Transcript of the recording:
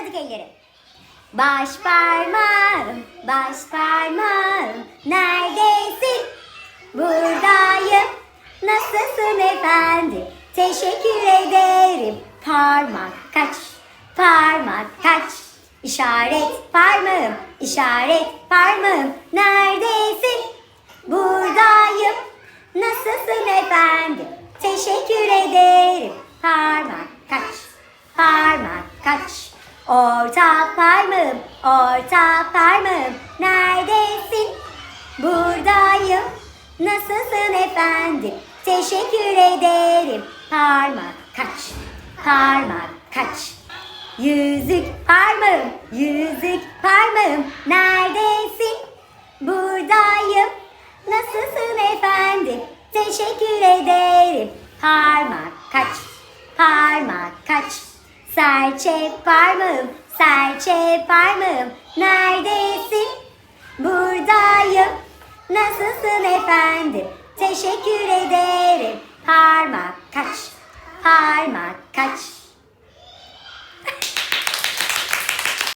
Salladık elleri. Baş parmağım, baş parmağım, neredesin? Buradayım. Nasılsın efendim? Teşekkür ederim. Parmak kaç, parmak kaç. İşaret parmağım, işaret parmağım. Neredesin? Buradayım. Nasılsın efendim? Teşekkür ederim. Parmak kaç, parmak kaç. Orta parmağım, orta parmağım. Neredesin? Buradayım. Nasılsın efendim? Teşekkür ederim. Parmak kaç, parmak kaç. Yüzük parmağım, yüzük parmağım. Neredesin? Buradayım. Nasılsın efendim? Teşekkür ederim. Parmak kaç, parmak kaç. Serçe parmağım, serçe parmağım. Neredesin? Buradayım. Nasılsın efendim? Teşekkür ederim. Parmak kaç, parmak kaç.